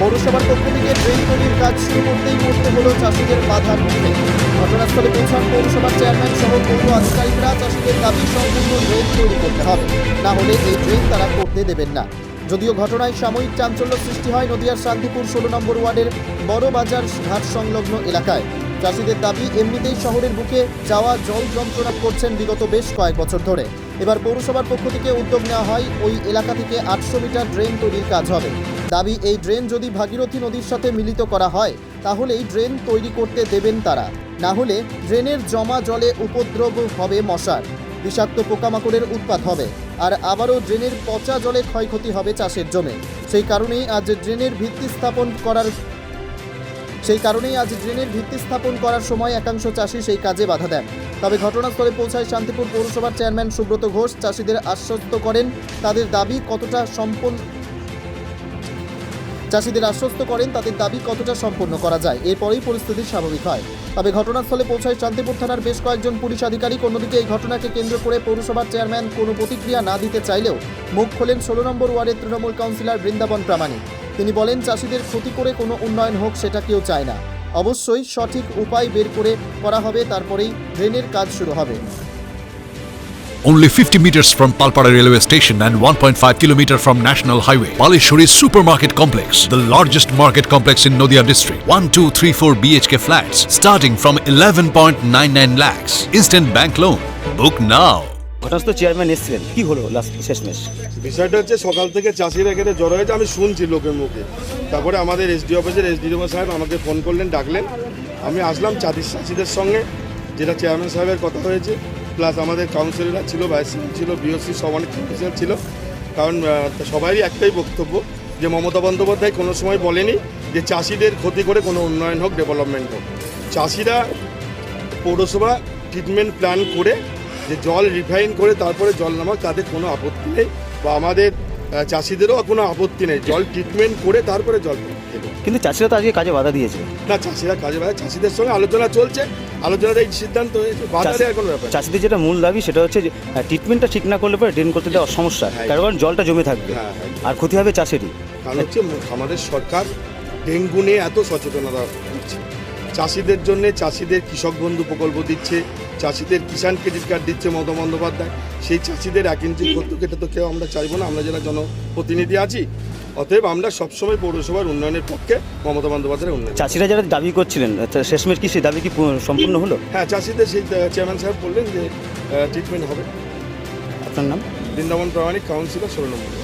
পৌরসভার পক্ষ থেকে ড্রেন তৈরির কাজ শুরু করতেই করতে হলো চাষিদের বাধার মুখে ঘটনাস্থলে পৌঁছান পৌরসভার চেয়ারম্যান সহ পৌর আধিকারিকরা। চাষিদের দাবি সম্পূর্ণ ড্রেন তৈরি করতে হবে। না হলে এই ড্রেন তারা করতে দেবেন না। যদিও ঘটনায় সাময়িক চাঞ্চল্য সৃষ্টি হয় নদিয়ার শান্তিপুর ষোলো নম্বর ওয়ার্ডের বড় বাজার ঘাট সংলগ্ন এলাকায়। চাষিদের দাবি, এমনিতেই শহরের বুকে যাওয়া জল যন্ত্রণা করছেন বিগত বেশ কয়েক বছর ধরে। এবার পৌরসভার পক্ষ থেকে উদ্যোগ নেওয়া হয়, ওই এলাকা থেকে আটশো মিটার ড্রেন তৈরির কাজ হবে। দাবি, এই ড্রেন যদি ভাগীরথী নদীর সাথে মিলিত করা হয় তাহলেই ড্রেন তৈরি করতে দেবেন তারা। না হলে ড্রেনের জমা জলে উপদ্রব হবে মশার। বিষাক্ত পোকামাকড়ের উৎপাত হবে, আর আবারও ড্রেনের পচা জলে ক্ষয়ক্ষতি হবে চাষের জমে সেই কারণেই আজ ড্রেনের ভিত্তি স্থাপন করার সেই কারণেই আজ ড্রেনের ভিত্তি স্থাপন করার সময় একাংশ চাষি সেই কাজে বাধা দেন। তবে ঘটনাস্থলে পৌঁছায় শান্তিপুর পৌরসভার চেয়ারম্যান সুব্রত ঘোষ। চাষিদের আশ্বস্ত করেন, তাদের দাবি কতটা সম্পন্ন চাষিদের আশ্বস্ত করেন তাদের দাবি কতটা সম্পন্ন করা যায়। এরপরেই পরিস্থিতি স্বাভাবিক হয়। তবে ঘটনাস্থলে পৌঁছায় শান্তিপুর থানার বেশ কয়েকজন পুলিশ আধিকারিক। অন্যদিকে এই ঘটনাকে কেন্দ্র করে পৌরসভার চেয়ারম্যান কোনো প্রতিক্রিয়া না দিতে চাইলেও মুখ খোলেন ষোলো নম্বর ওয়ার্ডের তৃণমূল কাউন্সিলর বৃন্দাবন প্রামাণিক। তিনি বলেন, চাষিদের ক্ষতি করে কোনো উন্নয়ন হোক সেটা কেউ চায় না। অবশ্যই সঠিক উপায় বের করে করা হবে, তারপরেই ড্রেনের কাজ শুরু হবে। Only 50 meters from Palpara railway station and 1.5 kilometer from National Highway, Palishuri Supermarket Complex, the largest market complex in Noida district. 1, 2, 3, 4 BHK flats starting from 11.99 lakhs. Instant bank loan. Book now. ঘটনাস্থ chairman এসেছিলেন কি হলো last শেষমেশ বিষয়টা হচ্ছে সকাল থেকে চাষিরা এখানে জড়ো হয়েছে আমি শুনছি লোকের মুখে তারপরে আমাদের এসডি অফিসের এসডিও সাহেব আমাকে ফোন করলেন ডাকলেন আমি আসলাম চাষির চাষিদের সঙ্গে যেটা চেয়ারম্যান সাহেবের কথা হয়েছে প্লাস আমাদের কাউন্সিলররা ছিল ভাইস ছিল বিওসি সব অনেক অফিসার ছিল। কারণ সবারই একটাই বক্তব্য যে মমতা বন্দ্যোপাধ্যায় কোনো সময় বলেনি যে চাষিদের ক্ষতি করে কোনো উন্নয়ন হোক ডেভেলপমেন্ট হোক। চাষিরা পৌরসভা ট্রিটমেন্ট প্ল্যান করে, যে জল রিফাইন করে তারপরে জল নামা তাদের কোনো আপত্তি নেই। বা আমাদের চাষিদেরও কোনো আপত্তি নেই। জল ট্রিটমেন্ট করে তারপরে জল কিন্তু চাষিরা তো আজকে কাজে বাধা দিয়েছে। না চাষিরা কাজে বাধা চাষিদের সঙ্গে আলোচনা চলছে। আলোচনার এই সিদ্ধান্ত হয়েছে। বাধা দেওয়ার কোনো ব্যাপার চাষিদের যেটা মূল দাবি সেটা হচ্ছে ট্রিটমেন্টটা ঠিক না করলে পরে ড্রেন করতে দেওয়া সমস্যা। হ্যাঁ। কারণ জলটা জমে থাকবে। হ্যাঁ, হ্যাঁ। আর ক্ষতি হবে চাষেরই। কারণ হচ্ছে আমাদের সরকার ডেঙ্গু নিয়ে এত সচেতনতা দিচ্ছে চাষিদের জন্য চাষিদের কৃষক বন্ধু প্রকল্প দিচ্ছে। চাষিদের কিষাণ ক্রেডিট কার্ড দিচ্ছে মমতা বন্দ্যোপাধ্যায়। সেই চাষিদের এক ইঞ্চি করতে এটা তো কেউ আমরা চাইব না আমরা যারা জনপ্রতিনিধি আছি। অতএব আমরা সবসময় পৌরসভার উন্নয়নের পক্ষে মমতা বন্দ্যোপাধ্যায়ের উন্নয়ন। চাষিরা যারা দাবি করছিলেন শেষমেশ কি সেই দাবি কি সম্পূর্ণ হলো? হ্যাঁ চাষিদের সেই চেয়ারম্যান সাহেব বললেন যে ট্রিটমেন্ট হবে। আপনার নাম? বৃন্দাবন প্রামাণিক কাউন্সিলর ষোলো নম্বর।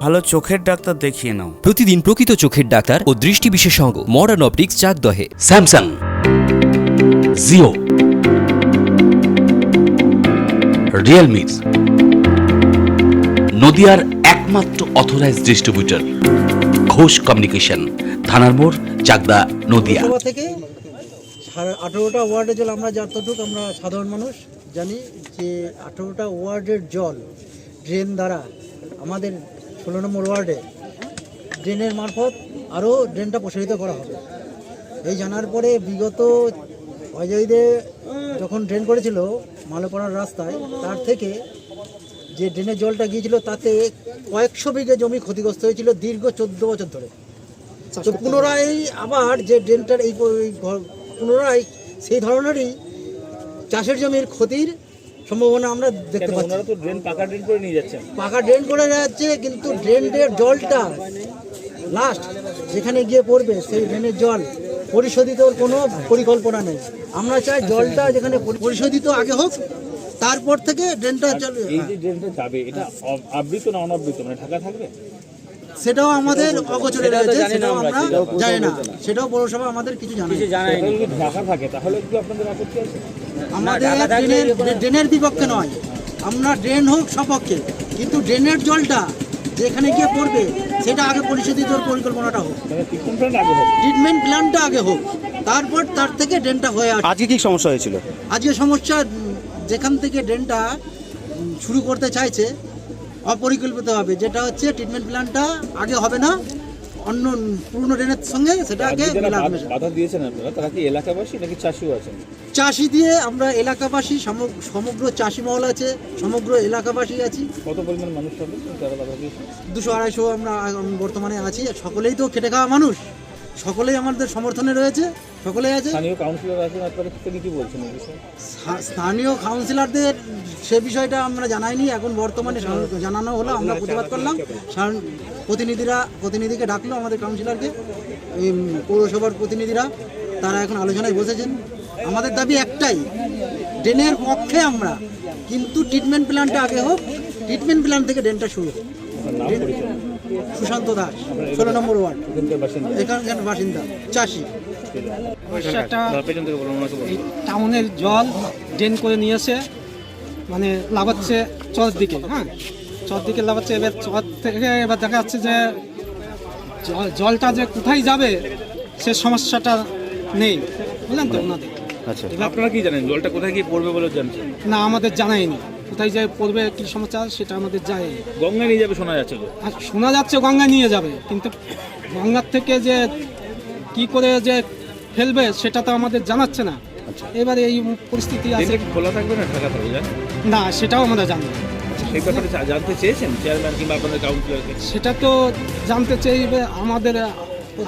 ভালো চোখের ডাক্তার দেখিয়ে নাও। প্রতিদিন প্রকৃত চোখের ডাক্তার ও দৃষ্টি বিশেষজ্ঞ মডার্ন অপটিক্স চাক দহে। স্যামসাং। জিও। রিয়েলমি নদিয়ার একমাত্র অথরাইজড ডিস্ট্রিবিউটর ঘোষ কমিউনিকেশন থানার মোড় চাকদা নদিয়া। থেকে সাড়ে আঠেরোটা ওয়ার্ডের জল আমরা যতটুকু আমরা সাধারণ মানুষ জানি যে আঠেরোটা ওয়ার্ডের জল ড্রেন দ্বারা আমাদের ষোলো নম্বর ওয়ার্ডে ড্রেনের মারফত আরও ড্রেনটা প্রসারিত করা হবে। এই জানার পরে বিগত অজয়দে যখন ড্রেন করেছিল মালোপাড়ার রাস্তায় তার থেকে যে ড্রেনের জলটা গিয়েছিল তাতে কয়েকশো বিঘে জমি ক্ষতিগ্রস্ত হয়েছিল দীর্ঘ চোদ্দ বছর ধরে। তো পুনরায় আবার যে ড্রেনটার এই পুনরায় সেই ধরনেরই চাষের জমির ক্ষতির সম্ভাবনা আমরা দেখতে পাচ্ছি। তো ড্রেন পাকা ড্রেন করে নিয়ে যাচ্ছেন। পাকা ড্রেন করে যাচ্ছে কিন্তু ড্রেনের জলটা লাস্ট যেখানে গিয়ে পড়বে সেই ড্রেনের জল পরিশোধিত কোনো পরিকল্পনা নেই। আমরা চাই জলটা যেখানে পরিশোধিত আগে হোক তারপর থেকে ড্রেনটা চলে। ড্রেনটা যাবে এটা আবৃত না অনাবৃত? মানে ঢাকা থাকবে? সেটাও আমাদের অগোচরে রয়েছে সেটাও আমরা জানি না। সেটাও পৌরসভা আমাদের কিছু জানে না। যদি ঢাকা থাকে তাহলে কি আপনাদের আপত্তি আছে? আমাদের ড্রেনের ড্রেনের বিপক্ষে নয়। আমরা ড্রেন হোক সপক্ষে কিন্তু ড্রেনের জলটা যেখানে গিয়ে পড়বে সেটা আগে পরিশোধিত পরিকল্পনাটা হোক। মানে ট্রিটমেন্ট আগে হোক। ট্রিটমেন্ট প্ল্যানটা আগে হোক। তারপর তার থেকে ড্রেনটা হয়ে আসে আজকে কি সমস্যা হয়েছিল? আজকে সমস্যা যেখান থেকে ড্রেনটা শুরু করতে চাইছে অপরিকল্পিতভাবে যেটা হচ্ছে ট্রিটমেন্ট প্ল্যানটা আগে হবে না অন্য পুরনো ড্রেনের সঙ্গে সেটাকে বাধা দিয়েছেন আপনারা তারা কি এলাকাবাসী নাকি চাষিও আছেন? চাষি দিয়ে আমরা এলাকাবাসী সমগ- সমগ্র চাষি মহল আছে সমগ্র এলাকাবাসী আছি। কত পরিমাণ মানুষ দুশো আড়াইশো আমরা বর্তমানে আছি সকলেই তো খেটে খাওয়া মানুষ। সকলেই আমাদের সমর্থনে রয়েছে। সকলেই আছে? স্থানীয় কাউন্সিলর আছেন আপনারা তিনি কি বলছেন এই বিষয়ে? স্থানীয় কাউন্সিলরদের সে বিষয়টা আমরা জানাইনি এখন বর্তমানে জানানো হলো আমরা প্রতিবাদ করলাম। প্রতিনিধিরা প্রতিনিধিকে ডাকলো আমাদের কাউন্সিলরকে পৌরসভার প্রতিনিধিরা তারা এখন আলোচনায় বসেছেন। আমাদের দাবি একটাই ড্রেনের পক্ষে আমরা কিন্তু ট্রিটমেন্ট প্ল্যানটা আগে হোক ট্রিটমেন্ট প্ল্যান থেকে ড্রেনটা শুরু হোক। সুশান্ত দাস ষোলো নম্বর ওয়ার্ড। এখানকার বাসিন্দা চাষি। এই টাউনের জল ড্রেন করে নিয়েছে মানে লাগাচ্ছে চর দিকে হ্যাঁ? চর দিকে লাগাচ্ছে এবার চর থেকে এবার দেখা যাচ্ছে যে জল- জলটা যে কোথায় যাবে সে সমস্যাটা নেই। বুঝলেন তো ওনাদের। আচ্ছা আপনারা কি জানেন জলটা কোথায় গিয়ে পড়বে বলে জানছেন? না আমাদের জানায়নি কোথায় যে পড়বে কি সমস্যা সেটা আমাদের যায়। গঙ্গা নিয়ে যাবে শোনা যাচ্ছে তো? আর শোনা যাচ্ছে গঙ্গা নিয়ে যাবে কিন্তু গঙ্গার থেকে যে কি করে যে ফেলবে সেটা তো আমাদের জানাচ্ছে না। এবারে এই পরিস্থিতি আছে। খোলা থাকবে না ঢাকা থাকবে না সেটাও আমরা জানি সেই ব্যাপারে জানতে চেয়েছেন চেয়ারম্যান কিংবা আপনাদের কাউন্সিলরকে? সেটা তো জানতে চাইবে আমাদের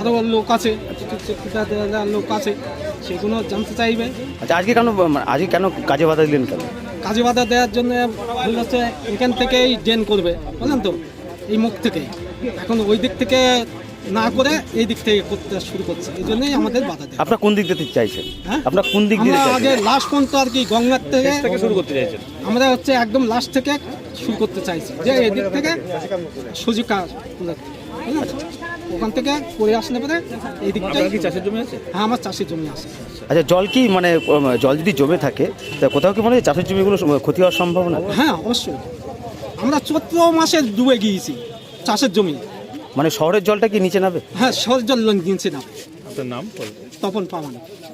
আরও লোক আছে লোক আছে সেগুলো জানতে চাইবে। আচ্ছা আজকে কেন আজকে কেন কাজে বাধা দিলেন কেন? কাজে বাধা দেওয়ার জন্য ভুল হচ্ছে এখান থেকেই ড্রেন করবে বুঝলেন তো? এই মুখ থেকে। এখন ওই দিক থেকে না করে এই দিক থেকে করতে শুরু করছে। এই জন্যই আমাদের বাধা দেয় আপনারা কোন দিক দিতে চাইছেন? হ্যাঁ? আপনারা কোন দিক দিতে আমরা আগে লাস্ট পর্যন্ত আর কি গঙ্গার থেকে থেকে শুরু করতে চাইছেন। আমরা হচ্ছে একদম লাস্ট থেকে শুরু করতে চাইছি। যে এদিক থেকে সুযোগ কাজ বুঝলেন তো? ওখান থেকে করে আসলে পরে এই দিকটা কি চাষের জমি আছে? হ্যাঁ আমার চাষের জমি আছে। আচ্ছা জল কি মানে জল যদি জমে থাকে তা কোথাও কি মানে চাষের জমিগুলো ক্ষতি হওয়ার সম্ভাবনা হ্যাঁ অবশ্যই। আমরা চৈত্র মাসে ডুবে গিয়েছি চাষের জমি। মানে শহরের জলটা কি নিচে নামবে হ্যাঁ শহরের জল নিচে না আপনার নাম তপন পাওয়া